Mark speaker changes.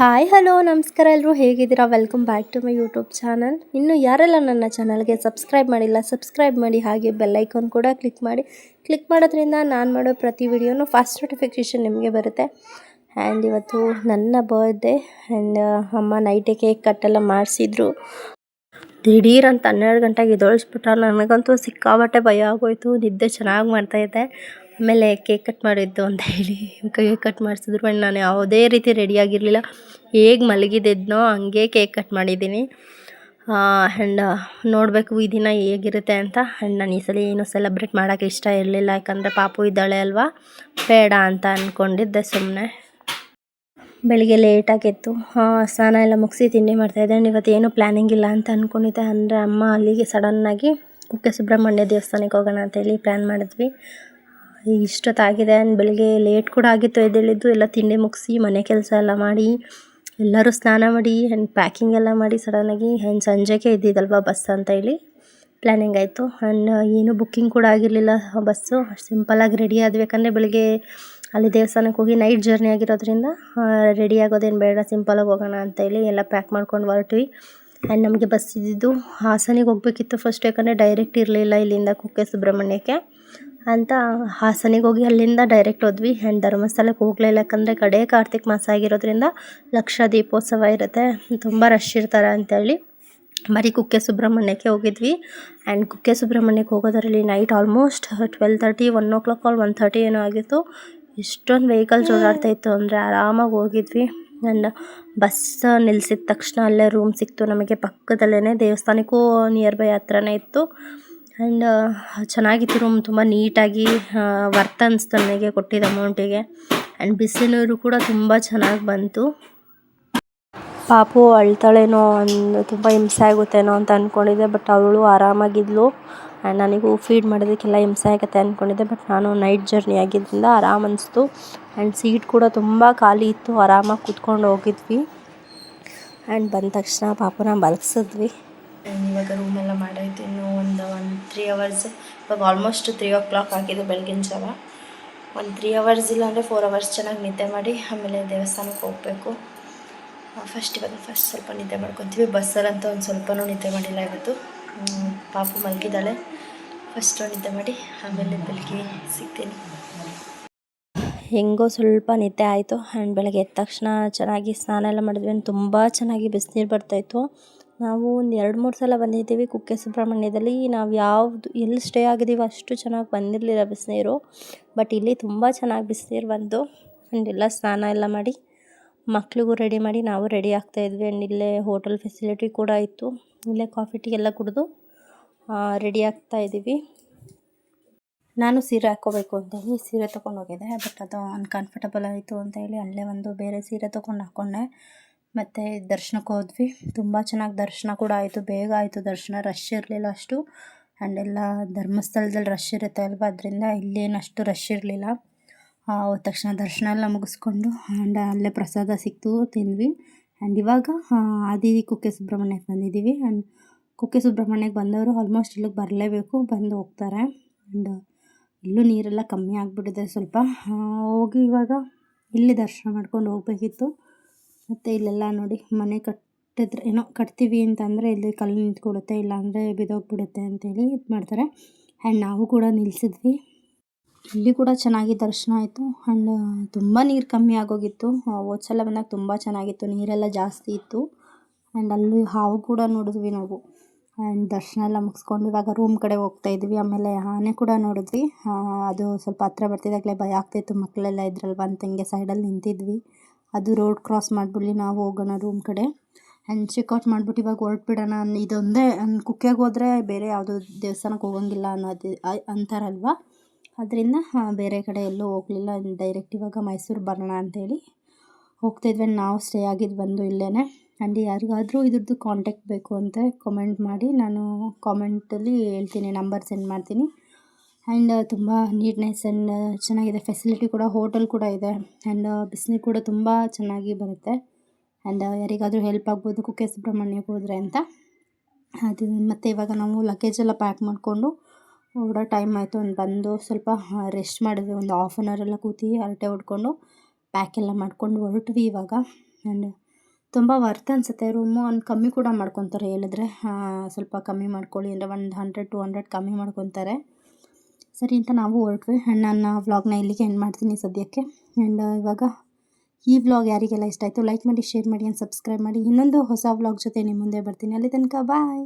Speaker 1: Hi hello ನಮಸ್ಕಾರ ಎಲ್ಲರೂ ಹೇಗಿದ್ದೀರಾ? Welcome back to my YouTube channel ಇನ್ನು ಯಾರೆಲ್ಲ ನನ್ನ ಚಾನಲ್ಗೆ ಸಬ್ಸ್ಕ್ರೈಬ್ ಮಾಡಿಲ್ಲ ಸಬ್ಸ್ಕ್ರೈಬ್ ಮಾಡಿ ಹಾಗೆ ಬೆಲ್ ಐಕಾನ್ ಕೂಡ ಕ್ಲಿಕ್ ಮಾಡಿ. ಕ್ಲಿಕ್ ಮಾಡೋದ್ರಿಂದ ನಾನು ಮಾಡೋ ಪ್ರತಿ ವಿಡಿಯೋನು ಫಾಸ್ಟ್ ನೋಟಿಫಿಕೇಷನ್ ನಿಮಗೆ ಬರುತ್ತೆ. ಆ್ಯಂಡ್ ಇವತ್ತು ನನ್ನ ಬರ್ಡೇ ಆ್ಯಂಡ್ ಅಮ್ಮ ನೈಟೇ ಕೇಕ್ ಕಟ್ಟೆಲ್ಲ ಮಾಡಿಸಿದ್ರು. ದಿಢೀರ್ ಅಂತ ಹನ್ನೆರಡು ಗಂಟೆಗೆ ಇದೊಳಿಸ್ಬಿಟ್ರ ನನಗಂತೂ ಸಿಕ್ಕಾಬಟ್ಟೆ ಭಯ ಆಗೋಯ್ತು. ನಿದ್ದೆ ಚೆನ್ನಾಗಿ ಮಾಡ್ತಾಯಿದ್ದೆ ಆಮೇಲೆ ಕೇಕ್ ಕಟ್ ಮಾಡಿದ್ದು ಅಂತ ಹೇಳಿ ಕೇಕ್ ಕಟ್ ಮಾಡಿಸಿದ್ರು, ಬಟ್ ನಾನು ಯಾವುದೇ ರೀತಿ ರೆಡಿಯಾಗಿರಲಿಲ್ಲ ಹೇಗೆ ಮಲಗಿದ್ದೆದ್ನೋ ಹಂಗೆ ಕೇಕ್ ಕಟ್ ಮಾಡಿದ್ದೀನಿ. ಆ್ಯಂಡ್ ನೋಡಬೇಕು ಈ ದಿನ ಹೇಗಿರುತ್ತೆ ಅಂತ. ಆ್ಯಂಡ್ ನಾನು ಈ ಸಲ ಏನು ಸೆಲೆಬ್ರೇಟ್ ಮಾಡೋಕ್ಕೆ ಇಷ್ಟ ಇರಲಿಲ್ಲ, ಯಾಕಂದರೆ ಪಾಪು ಇದ್ದಾಳೆ ಅಲ್ವಾ? ಬೇಡ ಅಂತ ಅಂದ್ಕೊಂಡಿದ್ದೆ ಸುಮ್ಮನೆ ಬೆಳಿಗ್ಗೆ ಲೇಟಾಗಿತ್ತು ಸ್ನಾನ ಎಲ್ಲ ಮುಗಿಸಿ ತಿಂಡಿ ಮಾಡ್ತಾಯಿದ್ದೆ ಇವತ್ತು ಏನೂ ಪ್ಲ್ಯಾನಿಂಗ್ ಇಲ್ಲ ಅಂತ ಅಂದ್ಕೊಂಡಿದ್ದೆ ಅಂದರೆ ಅಮ್ಮ ಅಲ್ಲಿಗೆ ಸಡನ್ನಾಗಿ ಕುಕ್ಕೆ ಸುಬ್ರಹ್ಮಣ್ಯ ದೇವಸ್ಥಾನಕ್ಕೆ ಹೋಗೋಣ ಅಂತೇಳಿ ಪ್ಲ್ಯಾನ್ ಮಾಡಿದ್ವಿ. ಇಷ್ಟೊತ್ತಾಗಿದೆ ಆ್ಯಂಡ್ ಬೆಳಿಗ್ಗೆ ಲೇಟ್ ಕೂಡ ಆಗಿತ್ತು ಎದ್ದೇಳಿದ್ದು. ಎಲ್ಲ ತಿಂಡಿ ಮುಗಿಸಿ ಮನೆ ಕೆಲಸ ಎಲ್ಲ ಮಾಡಿ, ಎಲ್ಲರೂ ಸ್ನಾನ ಮಾಡಿ ಆ್ಯಂಡ್ ಪ್ಯಾಕಿಂಗ್ ಎಲ್ಲ ಮಾಡಿ ಸಡನ್ನಾಗಿ ಆ್ಯಂಡ್ ಸಂಜೆಗೆ ಇದ್ದಿದ್ದಲ್ವ ಬಸ್ ಅಂತ ಹೇಳಿ ಪ್ಲ್ಯಾನಿಂಗ್ ಆಯಿತು. ಆ್ಯಂಡ್ ಏನು ಬುಕ್ಕಿಂಗ್ ಕೂಡ ಆಗಿರಲಿಲ್ಲ ಬಸ್ಸು ಸಿಂಪಲಾಗಿ ರೆಡಿ ಆದಬೇಕಂದ್ರೆ ಬೆಳಿಗ್ಗೆ ಅಲ್ಲಿ ದೇವಸ್ಥಾನಕ್ಕೆ ಹೋಗಿ ನೈಟ್ ಜರ್ನಿ ಆಗಿರೋದ್ರಿಂದ ರೆಡಿ ಆಗೋದೇನು ಬೇಡ ಸಿಂಪಲಾಗಿ ಹೋಗೋಣ ಅಂತ ಹೇಳಿ ಎಲ್ಲ ಪ್ಯಾಕ್ ಮಾಡ್ಕೊಂಡು ಹೊರಟ್ವಿ. ಆ್ಯಂಡ್ ನಮಗೆ ಬಸ್ ಇದ್ದಿದ್ದು ಹಾಸನಿಗೆ ಹೋಗಬೇಕಿತ್ತು ಫಸ್ಟ್ ಯಾಕಂದರೆ ಡೈರೆಕ್ಟ್ ಇರಲಿಲ್ಲ ಇಲ್ಲಿಂದ ಕುಕ್ಕೆ ಸುಬ್ರಹ್ಮಣ್ಯಕ್ಕೆ. ಅಂತ ಹಾಸನಿಗೆ ಹೋಗಿ ಅಲ್ಲಿಂದ ಡೈರೆಕ್ಟ್ ಹೋದ್ವಿ. ಆ್ಯಂಡ್ ಧರ್ಮಸ್ಥಳಕ್ಕೆ ಹೋಗಲಿಲ್ಲ ಯಾಕಂದರೆ ಕಡೆ ಕಾರ್ತಿಕ್ ಮಾಸ ಆಗಿರೋದ್ರಿಂದ ಲಕ್ಷ ದೀಪೋತ್ಸವ ಇರುತ್ತೆ. ತುಂಬ ರಶ್ ಇರ್ತಾರೆ ಅಂತೇಳಿ ಬರೀ ಕುಕ್ಕೆ ಸುಬ್ರಹ್ಮಣ್ಯಕ್ಕೆ ಹೋಗಿದ್ವಿ. ಆ್ಯಂಡ್ ಕುಕ್ಕೆ ಸುಬ್ರಹ್ಮಣ್ಯಕ್ಕೆ ಹೋಗೋದರಲ್ಲಿ night almost twelve thirty one o'clock all one thirty ಏನೋ ಆಗಿತ್ತು. ಎಷ್ಟೊಂದು ವೆಹಿಕಲ್ಸ್ ಓಡಾಡ್ತಾ ಇತ್ತು ಅಂದರೆ ಆರಾಮಾಗಿ ಹೋಗಿದ್ವಿ. ಆ್ಯಂಡ್ ಬಸ್ ನಿಲ್ಸಿದ ತಕ್ಷಣ ಅಲ್ಲೇ ರೂಮ್ ಸಿಕ್ತು. ನಮಗೆ ಪಕ್ಕದಲ್ಲೇ ದೇವಸ್ಥಾನಕ್ಕೂ ನಿಯರ್ ಬೈ ಹತ್ರನೇ ಇತ್ತು. ಆ್ಯಂಡ್ ಚೆನ್ನಾಗಿತ್ತು ರೂಮ್ ತುಂಬ ನೀಟಾಗಿ ವರ್ತ್ ಅನ್ನಿಸ್ತು ನನಗೆ ಕೊಟ್ಟಿದ್ದ ಅಮೌಂಟಿಗೆ ಆ್ಯಂಡ್ ಬಿಸಿನೀರು ಕೂಡ ತುಂಬ ಚೆನ್ನಾಗಿ ಬಂತು. ಪಾಪು ಅಳ್ತಾಳೇನೋ ಅಂದು, ತುಂಬ ಹಿಂಸೆ ಆಗುತ್ತೇನೋ ಅಂತ ಅಂದ್ಕೊಂಡಿದ್ದೆ ಬಟ್ ಅವಳು ಆರಾಮಾಗಿದ್ಲು. ಆ್ಯಂಡ್ ನನಗೂ ಫೀಡ್ ಮಾಡೋದಕ್ಕೆಲ್ಲ ಹಿಂಸೆ ಆಗುತ್ತೆ ಅಂದ್ಕೊಂಡಿದ್ದೆ ಬಟ್ ನಾನು ನೈಟ್ ಜರ್ನಿ ಆಗಿದ್ದರಿಂದ ಆರಾಮ ಅನಿಸ್ತು. ಆ್ಯಂಡ್ ಸೀಟ್ ಕೂಡ ತುಂಬ ಖಾಲಿ ಇತ್ತು, ಆರಾಮಾಗಿ ಕೂತ್ಕೊಂಡು ಹೋಗಿದ್ವಿ. ಆ್ಯಂಡ್ ಬಂದ ತಕ್ಷಣ ಪಾಪನ ಮಲಗಿಸಿದ್ವಿ. ಆ್ಯಂಡ್ ಇವಾಗ ರೂಮೆಲ್ಲ ಮಾಡೋಯ್ತು. ಇನ್ನು ಒಂದು ಒನ್ ತ್ರೀ ಅವರ್ಸ್ ಇವಾಗ ಆಲ್ಮೋಸ್ಟ್ ತ್ರೀ ಓ ಕ್ಲಾಕ್ ಆಗಿದೆ ಬೆಳಗಿನ ಜಾವ. ಒಂದು ತ್ರೀ ಅವರ್ಸ್ ಇಲ್ಲ ಅಂದರೆ ಫೋರ್ ಅವರ್ಸ್ ಚೆನ್ನಾಗಿ ನಿದ್ದೆ ಮಾಡಿ ಆಮೇಲೆ ದೇವಸ್ಥಾನಕ್ಕೆ ಹೋಗಬೇಕು. ಫಸ್ಟ್ ಇವಾಗ ಫಸ್ಟ್ ಸ್ವಲ್ಪ ನಿದ್ದೆ ಮಾಡ್ಕೊತೀವಿ. ಬಸ್ಸಲ್ಲಂತೂ ಒಂದು ಸ್ವಲ್ಪನೂ ನಿದ್ದೆ ಮಾಡಿಲ್ಲ ಇವತ್ತು. ಪಾಪು ಮಲಗಿದ್ದಾಳೆ. ಫಸ್ಟು ನಿದ್ದೆ ಮಾಡಿ ಆಮೇಲೆ ಬೆಳಗ್ಗೆ ಸಿಗ್ತೀನಿ. ಹೆಂಗೋ ಸ್ವಲ್ಪ ನಿದ್ದೆ ಆಯಿತು. ಆ್ಯಂಡ್ ಬೆಳಗ್ಗೆ ಎದ್ದ ತಕ್ಷಣ ಚೆನ್ನಾಗಿ ಸ್ನಾನ ಎಲ್ಲ ಮಾಡಿದ್ವಿ. ತುಂಬ ಚೆನ್ನಾಗಿ ಬಿಸಿನೀರು ಬರ್ತಾಯಿತ್ತು ನಾವು ಒಂದು ಎರಡು ಮೂರು ಸಲ ಬಂದಿದ್ದೀವಿ ಕುಕ್ಕೆ ಸುಬ್ರಹ್ಮಣ್ಯದಲ್ಲಿ. ನಾವು ಯಾವುದು, ಎಲ್ಲಿ ಸ್ಟೇ ಆಗಿದ್ದೀವಿ ಅಷ್ಟು ಚೆನ್ನಾಗಿ ಬಂದಿರಲಿಲ್ಲ ಬಿಸಿನೀರು. ಬಟ್ ಇಲ್ಲಿ ತುಂಬ ಚೆನ್ನಾಗಿ ಬಿಸಿನೀರು ಬಂದು ಆ್ಯಂಡ್ ಎಲ್ಲ ಸ್ನಾನ ಎಲ್ಲ ಮಾಡಿ, ಮಕ್ಳಿಗೂ ರೆಡಿ ಮಾಡಿ ನಾವು ರೆಡಿ ಆಗ್ತಾಯಿದ್ವಿ ಆ್ಯಂಡ್ ಇಲ್ಲೇ ಹೋಟೆಲ್ ಫೆಸಿಲಿಟಿ ಕೂಡ ಇತ್ತು. ಇಲ್ಲೇ ಕಾಫಿ ಟೀ ಎಲ್ಲ ಕುಡಿದು ರೆಡಿ ಆಗ್ತಾ ಇದ್ದೀವಿ. ನಾನು ಸೀರೆ ಹಾಕ್ಕೋಬೇಕು ಅಂತೇಳಿ ಸೀರೆ ತೊಗೊಂಡು ಹೋಗಿದ್ದೆ ಬಟ್ ಅದು ಅನ್ಕಂಫರ್ಟಬಲ್ ಆಯಿತು ಅಂತ ಹೇಳಿ ಅಲ್ಲೇ ಒಂದು ಬೇರೆ ಸೀರೆ ತೊಗೊಂಡು ಹಾಕ್ಕೊಂಡೆ ಮತ್ತು ದರ್ಶನಕ್ಕೆ ಹೋದ್ವಿ. ತುಂಬ ಚೆನ್ನಾಗಿ ದರ್ಶನ ಕೂಡ ಆಯಿತು. ಬೇಗ ಆಯಿತು ದರ್ಶನ. ರಶ್ ಇರಲಿಲ್ಲ ಅಷ್ಟು. ಆ್ಯಂಡ್ ಎಲ್ಲ ಧರ್ಮಸ್ಥಳದಲ್ಲಿ ರಶ್ ಇರುತ್ತೆ ಅಲ್ವಾ? ಅದರಿಂದ ಇಲ್ಲೇನು ಅಷ್ಟು ರಶ್ ಇರಲಿಲ್ಲ. ಹೋದ ತಕ್ಷಣ ದರ್ಶನ ಎಲ್ಲ ಮುಗಿಸ್ಕೊಂಡು ಆ್ಯಂಡ್ ಅಲ್ಲೇ ಪ್ರಸಾದ ಸಿಕ್ತು, ತಿಂದ್ವಿ. ಆ್ಯಂಡ್ ಇವಾಗ ಆದಿ ಕುಕ್ಕೆ ಸುಬ್ರಹ್ಮಣ್ಯಕ್ಕೆ ಬಂದಿದ್ದೀವಿ. ಆ್ಯಂಡ್ ಕುಕ್ಕೆ ಸುಬ್ರಹ್ಮಣ್ಯಕ್ಕೆ ಬಂದವರು ಆಲ್ಮೋಸ್ಟ್ ಇಲ್ಲಿಗೆ ಬರಲೇಬೇಕು. ಬಂದು ಹೋಗ್ತಾರೆ. ಆ್ಯಂಡ್ ಇಲ್ಲೂ ನೀರೆಲ್ಲ ಕಮ್ಮಿ ಆಗಿಬಿಟ್ಟಿದೆ ಸ್ವಲ್ಪ. ಹೋಗಿ ಇವಾಗ ಇಲ್ಲಿ ದರ್ಶನ ಮಾಡ್ಕೊಂಡು ಹೋಗ್ಬೇಕಿತ್ತು. ಮತ್ತು ಇಲ್ಲೆಲ್ಲ ನೋಡಿ ಮನೆ ಕಟ್ಟಿದ್ರೆ ಏನೋ ಕಟ್ತೀವಿ ಅಂತಂದರೆ ಇಲ್ಲಿ ಕಲ್ಲು ನಿಂತ್ಕೊಡುತ್ತೆ ಇಲ್ಲಾಂದರೆ ಬಿದ್ದೋಗ್ಬಿಡುತ್ತೆ ಅಂತೇಳಿ ಇದು ಮಾಡ್ತಾರೆ. ಆ್ಯಂಡ್ ನಾವು ಕೂಡ ನಿಲ್ಲಿಸಿದ್ವಿ ಇಲ್ಲಿ ಕೂಡ ಚೆನ್ನಾಗಿ ದರ್ಶನ ಆಯಿತು. ಆ್ಯಂಡ್ ತುಂಬ ನೀರು ಕಮ್ಮಿ ಆಗೋಗಿತ್ತು. ಹೋದ ಸಲ ಬಂದಾಗ ತುಂಬ ಚೆನ್ನಾಗಿತ್ತು. ನೀರೆಲ್ಲ ಜಾಸ್ತಿ ಇತ್ತು. ಆ್ಯಂಡ್ ಅಲ್ಲಿ ಹಾವು ಕೂಡ ನೋಡಿದ್ವಿ ನಾವು. ಆ್ಯಂಡ್ ದರ್ಶನ ಎಲ್ಲ ಮುಗಿಸ್ಕೊಂಡು ಇವಾಗ ರೂಮ್ ಕಡೆ ಹೋಗ್ತಾ ಇದ್ವಿ. ಆಮೇಲೆ ಆನೆ ಕೂಡ ನೋಡಿದ್ವಿ. ಅದು ಸ್ವಲ್ಪ ಹತ್ರ ಬರ್ತಿದ್ದಾಗಲೇ ಭಯ ಆಗ್ತಾಯಿತ್ತು ಮಕ್ಕಳೆಲ್ಲ ಇದ್ರಲ್ವ ಅಂತ ಹಿಂಗೆ ಸೈಡಲ್ಲಿ ನಿಂತಿದ್ವಿ. ಅದು ರೋಡ್ ಕ್ರಾಸ್ ಮಾಡಿಬಿಡ್ಲಿ, ನಾವು ಹೋಗೋಣ ರೂಮ್ ಕಡೆ. ಆ್ಯಂಡ್ ಚೆಕ್ಔಟ್ ಮಾಡ್ಬಿಟ್ಟು ಇವಾಗ ಹೊರಟ್ಬಿಡೋಣ ಇದೊಂದೇ ಕುಕ್ಕೆಗೆ ಹೋದರೆ ಬೇರೆ ಯಾವುದೋ ದೇವಸ್ಥಾನಕ್ಕೆ ಹೋಗೋಂಗಿಲ್ಲ ಅನ್ನೋದು ಅಂತಾರಲ್ವ? ಅದರಿಂದ ಬೇರೆ ಕಡೆ ಎಲ್ಲೂ ಹೋಗಲಿಲ್ಲ. ಡೈರೆಕ್ಟ್ ಇವಾಗ ಮೈಸೂರು ಬರೋಣ ಅಂತೇಳಿ ಹೋಗ್ತಾಯಿದ್ವಿ ನಾವು ಸ್ಟೇ ಆಗಿದ್ದು ಬಂದು ಇಲ್ಲೇ ಆ್ಯಂಡ್ ಯಾರಿಗಾದರೂ ಇದ್ರದ್ದು ಕಾಂಟ್ಯಾಕ್ಟ್ ಬೇಕು ಅಂತ ಕಮೆಂಟ್ ಮಾಡಿ, ನಾನು ಕಾಮೆಂಟಲ್ಲಿ ಹೇಳ್ತೀನಿ ನಂಬರ್ ಸೆಂಡ್ ಮಾಡ್ತೀನಿ. ಆ್ಯಂಡ್ ತುಂಬ ನೀಟ್ನೆಸ್ ಆ್ಯಂಡ್ ಚೆನ್ನಾಗಿದೆ. ಫೆಸಿಲಿಟಿ ಕೂಡ ಹೋಟೆಲ್ ಕೂಡ ಇದೆ. ಆ್ಯಂಡ್ ಬಿಸಿನೀರು ಕೂಡ ತುಂಬ ಚೆನ್ನಾಗಿ ಬರುತ್ತೆ. ಆ್ಯಂಡ್ ಯಾರಿಗಾದರೂ ಹೆಲ್ಪ್ ಆಗ್ಬೋದು, ಕುಕ್ಕೆ ಸುಬ್ರಹ್ಮಣ್ಯಕ್ಕೆ ಹೋದರೆ ಅಂತ. ಅದು ಮತ್ತು ಇವಾಗ ನಾವು ಲಗೇಜ್ ಎಲ್ಲ ಪ್ಯಾಕ್ ಮಾಡಿಕೊಂಡು ಹೊರಡೋ ಟೈಮ್ ಆಯಿತು ಒಂದು ಬಂದು ಸ್ವಲ್ಪ ರೆಸ್ಟ್ ಮಾಡಿದ್ವಿ. ಒಂದು ಹಾಫ್ ಆನ್ ಅವರ್ ಎಲ್ಲ ಕೂತಿ ಹರಟೆ ಹೊಡ್ಕೊಂಡು ಪ್ಯಾಕ್ ಎಲ್ಲ ಮಾಡ್ಕೊಂಡು ಹೊರಟ್ವಿ ಇವಾಗ. ಆ್ಯಂಡ್ ತುಂಬ ವರ್ತ್ ಅನಿಸುತ್ತೆ. ರೂಮು ಒಂದು ಕಮ್ಮಿ ಕೂಡ ಮಾಡ್ಕೊತಾರೆ ಹೇಳಿದ್ರೆ. ಸ್ವಲ್ಪ ಕಮ್ಮಿ ಮಾಡ್ಕೊಳ್ಳಿ. ಅಂದರೆ ಒಂದು ಹಂಡ್ರೆಡ್ ಟು ಹಂಡ್ರೆಡ್ ಕಮ್ಮಿ ಮಾಡ್ಕೊತಾರೆ. ಸರಿ ಅಂತ ನಾವು ಹೊರಟ್ವಿ. ಆ್ಯಂಡ್ ನನ್ನ ವ್ಲಾಗ್ನ ಇಲ್ಲಿಗೆ ಎಂಡ್ ಮಾಡ್ತೀನಿ ಸದ್ಯಕ್ಕೆ. ಆ್ಯಂಡ್ ಇವಾಗ ಈ ವ್ಲಾಗ್ ಯಾರಿಗೆಲ್ಲ ಇಷ್ಟ ಆಯಿತು ಲೈಕ್ ಮಾಡಿ ಶೇರ್ ಮಾಡಿ ಆ್ಯಂಡ್ ಸಬ್ಸ್ಕ್ರೈಬ್ ಮಾಡಿ. ಇನ್ನೊಂದು ಹೊಸ ವ್ಲಾಗ್ ಜೊತೆ ನಿಮ್ಮ ಮುಂದೆ ಬರ್ತೀನಿ. ಅಲ್ಲಿ ತನಕ ಬಾಯ್